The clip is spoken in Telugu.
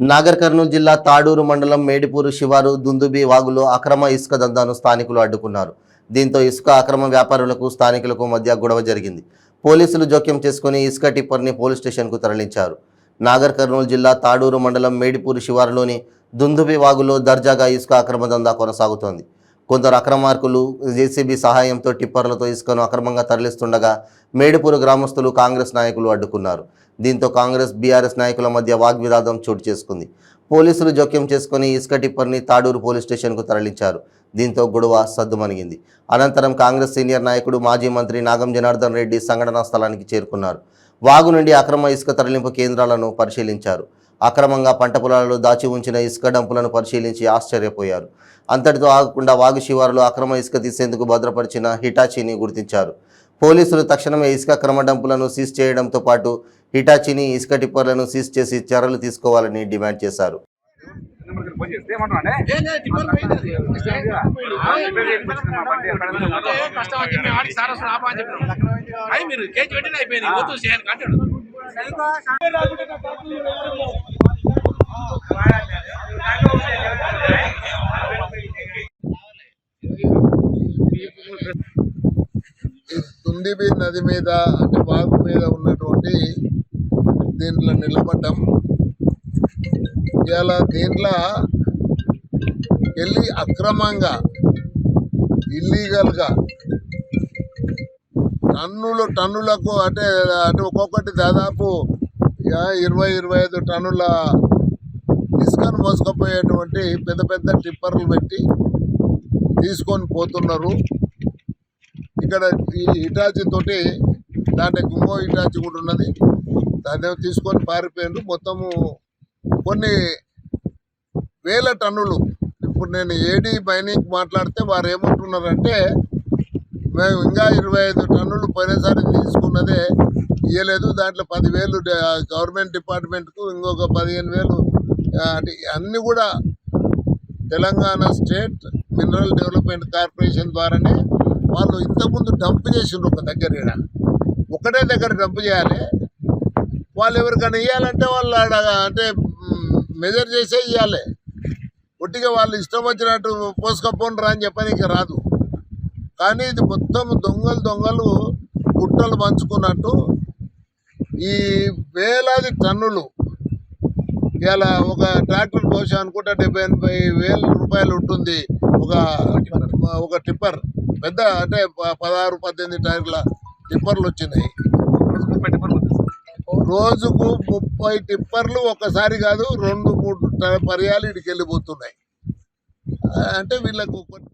నాగర్ కర్నూలు జిల్లా తాడూరు మండలం మేడిపూరు శివారు దుందుబి వాగులో అక్రమ ఇసుక దందాను స్థానికులు అడ్డుకున్నారు. దీంతో ఇసుక అక్రమ వ్యాపారులకు స్థానికులకు మధ్య గొడవ జరిగింది. పోలీసులు జోక్యం చేసుకుని ఇసుక టిప్పర్ని పోలీస్ స్టేషన్కు తరలించారు. నాగర్ కర్నూలు జిల్లా తాడూరు మండలం మేడిపూరు శివారులోని దుందుబి వాగులో దర్జాగా ఇసుక అక్రమ దందా కొనసాగుతోంది. కొందరు అక్రమార్కులు జేసీబీ సహాయంతో టిప్పర్లతో ఇసుకను అక్రమంగా తరలిస్తుండగా మేడిపూరు గ్రామస్తులు కాంగ్రెస్ నాయకులు అడ్డుకున్నారు. దీంతో కాంగ్రెస్ బీఆర్ఎస్ నాయకుల మధ్య వాగ్వివాదం చోటు చేసుకుంది. పోలీసులు జోక్యం చేసుకుని ఇసుక టిప్పర్ని తాడూరు పోలీస్ స్టేషన్కు తరలించారు. దీంతో గొడవ సద్దుమణిగింది. అనంతరం కాంగ్రెస్ సీనియర్ నాయకుడు మాజీ మంత్రి నాగం జనార్దన్ రెడ్డి సంఘటనా స్థలానికి చేరుకున్నారు. వాగు నుండి అక్రమ ఇసుక తరలింపు కేంద్రాలను పరిశీలించారు. అక్రమంగా పంట పొలాలలో దాచి ఉంచిన ఇసుక డంపులను పరిశీలించి ఆశ్చర్యపోయారు. అంతటితో ఆగకుండా వాగు శివారులో అక్రమ ఇసుక తీసేందుకు భద్రపరిచిన హిటాచీని గుర్తించారు. పోలీసులు తక్షణమే ఇసుక క్రమ డంపులను సీజ్ చేయడంతో పాటు హిటాచీని ఇసుక టిప్పర్లను సీజ్ చేసి చర్యలు తీసుకోవాలని డిమాండ్ చేశారు. మీరు కేజీ పెట్టిన అయిపోయింది తుండిబి నది మీద అంటే వాగు మీద ఉన్నటువంటి దీంట్లో నిలబడ్డం. ఇలా దీంట్లో వెళ్ళి అక్రమంగా ఇల్లీగల్గా టన్నులు టన్నులకు అంటే అంటే ఒక్కొక్కటి దాదాపు ఇరవై ఇరవై ఐదు టన్నుల ఇసుకను మోసుకుపోయేటువంటి పెద్ద పెద్ద టిప్పర్లు పెట్టి తీసుకొని పోతున్నారు. ఇక్కడ ఈ ఇటాచి తోటి దాంట్లో ఇంకో ఇటాచి కూడా ఉన్నది. దాన్ని తీసుకొని పారిపోయిండు మొత్తము కొన్ని వేల టన్నులు. ఇప్పుడు నేను ఏడీ మైనింగ్ మాట్లాడితే వారు ఏమంటున్నారంటే మేము ఇంకా ఇరవై ఐదు టన్నులు పోయినసారి తీసుకున్నదే ఇవ్వలేదు దాంట్లో పదివేలు గవర్నమెంట్ డిపార్ట్మెంట్కు ఇంకొక పదిహేను వేలు అంటే అన్నీ కూడా Telangana state mineral development corporation ద్వారానే వాళ్ళు ఇంతకుముందు డంప్ చేసిండ్రు ఒక దగ్గర ఈడ. ఒకటే దగ్గర డంప్ చేయాలి. వాళ్ళు ఎవరికైనా ఇవ్వాలంటే వాళ్ళు ఆడ అంటే మెజర్ చేసే ఇవ్వాలి ఒట్టిగా వాళ్ళు ఇష్టం వచ్చినట్టు పోసుకపోండ్రా అని చెప్పడానికి రాదు. కానీ ఇది మొత్తం దొంగలు దొంగలు గుట్టలు పంచుకున్నట్టు ఈ వేలాది టన్నులు ఇలా ఒక ట్రాక్టర్ బహుశా అనుకుంటే డెబ్బై ఎనభై వేల రూపాయలు ఉంటుంది. ఒక ఒక టిప్పర్. పెద్ద అంటే పదహారు పద్దెనిమిది టైర్ల టిప్పర్లు వచ్చినాయి. రోజుకు ముప్పై టిప్పర్లు ఒకసారి కాదు రెండు మూడు పర్యాలు ఇడికి వెళ్ళిపోతున్నాయి అంటే వీళ్ళకు కొన్ని